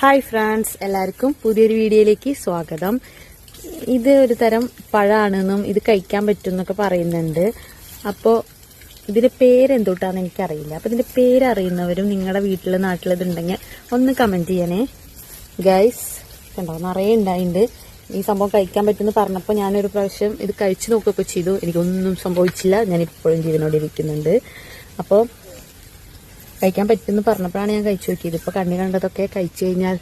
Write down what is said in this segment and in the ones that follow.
Hi friends എല്ലാവർക്കും പുതിയൊരു വീഡിയോയിലേക്ക് സ്വാഗതം. ഇത് ഒരു തരം പഴമാണെന്നും ഇത് കഴിക്കാൻ പറ്റും എന്നൊക്കെ പറയുന്നുണ്ട്. അപ്പോൾ ഇതിന്റെ പേരെന്തോട്ടാന്ന് എനിക്കറിയില്ല. അപ്പോൾ ഇതിന്റെ പേരറിയുന്നവരും നിങ്ങളുടെ വീട്ടിൽ നാട്ടിൽ ഇതുണ്ടെങ്കിൽ ഒന്ന് കമന്റ് ചെയ്യണേ. ഗൈസ് കണ്ടോ? നിറയെ ഉണ്ടായിട്ടുണ്ട് ഈ സംഭവം കഴിക്കാൻ പറ്റുമെന്ന് പറഞ്ഞപ്പോൾ ഞാനൊരു പ്രാവശ്യം ഇത് കഴിച്ചു നോക്കുകയൊക്കെ ചെയ്തു. എനിക്കൊന്നും സംഭവിച്ചില്ല. ഞാൻ ഇപ്പോഴും ജീവനോടെ ഇരിക്കുന്നുണ്ട്. അപ്പോൾ കഴിക്കാൻ പറ്റുമെന്ന് പറഞ്ഞപ്പോഴാണ് ഞാൻ കഴിച്ചു നോക്കിയത്. ഇപ്പൊ കണ്ണി കണ്ടതൊക്കെ കഴിച്ചു കഴിഞ്ഞാൽ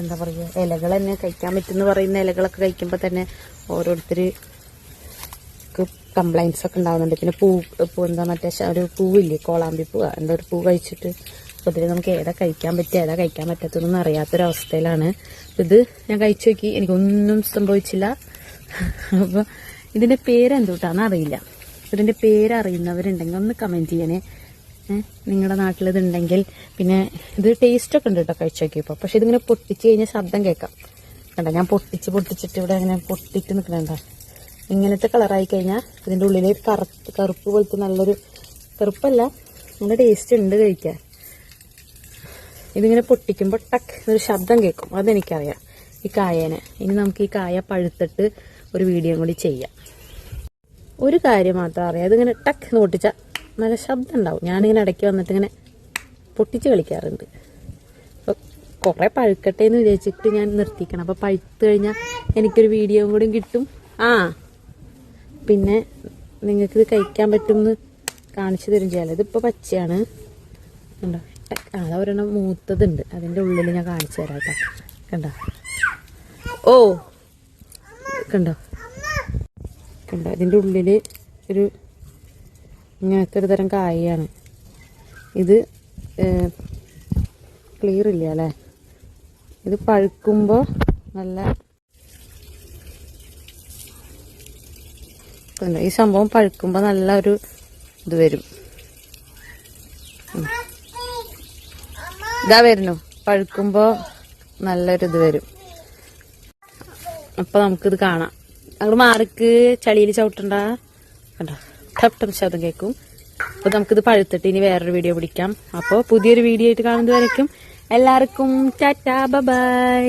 എന്താ പറയുക ഇലകൾ തന്നെ കഴിക്കാൻ പറ്റുമെന്ന് പറയുന്ന ഇലകളൊക്കെ കഴിക്കുമ്പോൾ തന്നെ ഓരോരുത്തർ കംപ്ലൈൻസ് ഒക്കെ ഉണ്ടാവുന്നുണ്ട്. പിന്നെ പൂ പൂ എന്താ മറ്റേ ഒരു പൂവില്ലേ കോളാമ്പി പൂ എന്താ ഒരു പൂ കഴിച്ചിട്ട് പൊതുവെ നമുക്ക് ഏതാ കഴിക്കാൻ പറ്റുക ഏതാ കഴിക്കാൻ പറ്റാത്തതെന്നൊന്നും അറിയാത്തൊരവസ്ഥയിലാണ്. ഇത് ഞാൻ കഴിച്ചു നോക്കി. എനിക്കൊന്നും സംഭവിച്ചില്ല. അപ്പോൾ ഇതിന്റെ പേര് എന്തുട്ടാന്ന് അറിയില്ല. ഇതിന്റെ പേര് അറിയുന്നവരുണ്ടെങ്കിൽ ഒന്ന് കമന്റ് ചെയ്യണേ. നിങ്ങളുടെ നാട്ടിൽ ഇതുണ്ടെങ്കിൽ പിന്നെ ഇത് ടേസ്റ്റ് ഒക്കെ ഉണ്ട് കേട്ടോ കഴിച്ചു പക്ഷെ ഇതിങ്ങനെ പൊട്ടിച്ച് കഴിഞ്ഞാൽ ശബ്ദം കേൾക്കാം കണ്ട ഞാൻ പൊട്ടിച്ച് പൊട്ടിച്ചിട്ട് ഇവിടെ അങ്ങനെ പൊട്ടിട്ട് നിൽക്കണണ്ട ഇങ്ങനത്തെ കളറായി കഴിഞ്ഞാൽ ഇതിന്റെ ഉള്ളിൽ കറുപ്പ് കറുപ്പ് പോലത്തെ നല്ലൊരു കറുപ്പല്ല നല്ല ടേസ്റ്റ് ഉണ്ട് കഴിക്കാൻ. ഇതിങ്ങനെ പൊട്ടിക്കുമ്പോൾ ടക്ക് ഒരു ശബ്ദം കേൾക്കും. അതെനിക്കറിയാം. ഈ കായേനെ. ഇനി നമുക്ക് ഈ കായ പഴുത്തിട്ട് ഒരു വീഡിയോ കൂടി ചെയ്യാം. ഒരു കാര്യം മാത്രം അറിയാം. അതിങ്ങനെ ടക്ക് നോട്ടിച്ചാൽ നല്ല ശബ്ദം ഉണ്ടാവും. ഞാനിങ്ങനെ ഇടയ്ക്ക് വന്നിട്ട് ഇങ്ങനെ പൊട്ടിച്ച് കളിക്കാറുണ്ട്. അപ്പോൾ കുറേ പഴുക്കട്ടെ എന്ന് വിചാരിച്ചിട്ട് ഞാൻ നിർത്തിക്കണം. അപ്പോൾ പഴുത്ത് കഴിഞ്ഞാൽ എനിക്കൊരു വീഡിയോ കൂടി കിട്ടും. ആ പിന്നെ നിങ്ങൾക്ക് ഇത് കഴിക്കാൻ പറ്റുമെന്ന് കാണിച്ചു തരും ചെയ്യാലോ ഇതിപ്പോൾ പച്ചയാണ്. കണ്ടോ? അത് ഒരെണ്ണം മൂത്തതുണ്ട്. അതിന്റെ ഉള്ളിൽ ഞാൻ കാണിച്ചു തരാം കേട്ടോ. കണ്ടോ? ഓ കണ്ടോ? കണ്ടോ? അതിന്റെ ഉള്ളിൽ ഒരു ഇങ്ങനത്തെ ഒരു തരം കായയാണ്. ഇത് ക്ലിയർ ഇല്ല അല്ലേ? ഇത് പഴുക്കുമ്പോൾ നല്ല ഈ സംഭവം പഴുക്കുമ്പോൾ നല്ല ഒരു ഇത് വരും. ഇതാ വരുന്നു. പഴുക്കുമ്പോൾ നല്ലൊരു ഇത് വരും. അപ്പൊ നമുക്കിത് കാണാം. അങ്ങോട്ട് മാറിക്ക്. ചളിയിൽ ചവിട്ടണ്ട. കണ്ടോ? ടപ് ശബ്ദം കേൾക്കും. അപ്പൊ നമുക്കിത് പഴുത്തിട്ട് ഇനി വേറൊരു വീഡിയോ പിടിക്കാം. അപ്പോൾ പുതിയൊരു വീഡിയോ ആയിട്ട് കാണുന്നത് വരയ്ക്കും എല്ലാവർക്കും ടാറ്റാ ബൈ